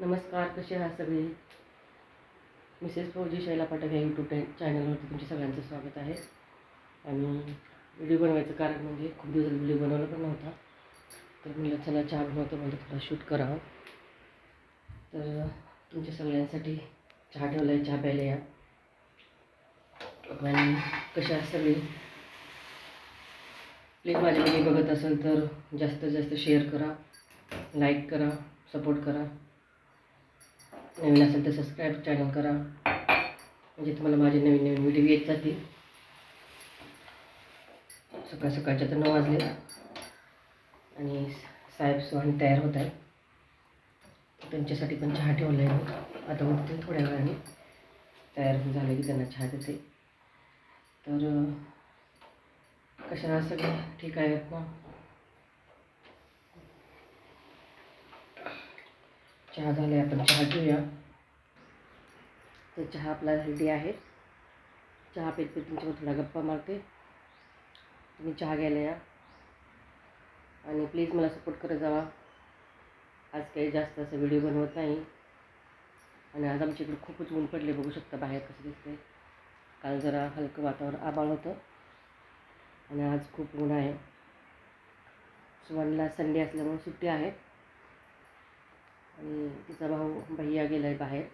नमस्कार कसे आहात सगळे? मिसेस फौजी शैला पाठक या यूट्यूब चॅनलवरती तुमच्या सगळ्यांचं स्वागत आहे. आणि व्हिडिओ बनवायचं कारण म्हणजे खूप दिवस व्हिडिओ बनवला पण नव्हता. तर म्हणलं चला चहा बनवतो म्हणजे थोडा शूट करावं. तर तुमच्या सगळ्यांसाठी चहा ठेवला आहे चहा प्यायला या. आणि कशा आहात सगळे? प्लीज माझ्या बघत असेल तर जास्तीत जास्त शेअर करा लाईक करा सपोर्ट करा. नवीन असेल तर सबस्क्राईब चॅनल करा. म्हणजे तुम्हाला माझे नवीन नवीन व्हिडिओ येत जातील. सकाळ सकाळच्या तर नऊ वाजले. आणि साहेब सोहानी तयार होत आहे त्यांच्यासाठी पण चहा ठेवला आहे आता उठतील थोड्या वेळाने. तयार झाले की त्यांना चहा देते. तर कशा आहात ठीक आहेत ना चहा झाला आपण चहा घेऊया. तर चहा आपला रेडी आहे. चहा पेत पेत तुमच्यावर थोडा गप्पा मारते. तुम्ही चहा घ्यायला या. आणि प्लीज मला सपोर्ट करत जावा. आज काही जास्त असं व्हिडिओ बनवत नाही. आणि आज आमच्या इकडे खूपच ऊन पडले बघू शकता बाहेर कसं दिसते काल जरा हलकं वातावरण आबाळ होतं. आणि आज खूप ऊन आहे. सुवर्णला संडे असल्यामुळे सुट्टी आहे. आणि तिचा भाऊ भैया गेला आहे बाहेर.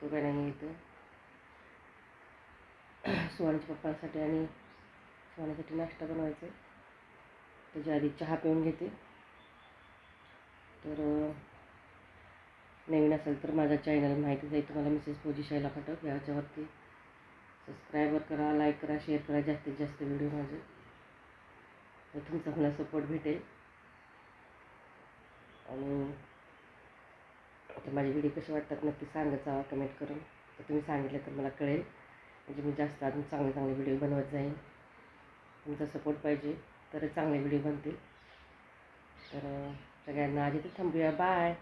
तो काय नाही येतो सुवर्णच्या पप्पांसाठी आणि सुहानासाठी नाश्ता बनवायचा त्याच्या आधी चहा पिऊन घेते. तर नवीन असेल तर माझ्या चॅनल माहिती जाईल तुम्हाला मिसेस पोजिशायला खटक याच्यावरती सबस्क्रायबर करा लाईक करा शेअर करा. जास्तीत जास्त व्हिडिओ माझे. तर तुमचा मला सपोर्ट भेटेल. आणि आता माझे व्हिडिओ कसे वाटतात नक्की सांगत जावा कमेंट करून. तर तुम्ही सांगितलं तर मला कळेल. म्हणजे मी जास्त अजून चांगले चांगले व्हिडिओ बनवत जाईन. तुमचा सपोर्ट पाहिजे तरच चांगले व्हिडिओ बनतील. तर सगळ्यांना आधी तर थांबूया. बाय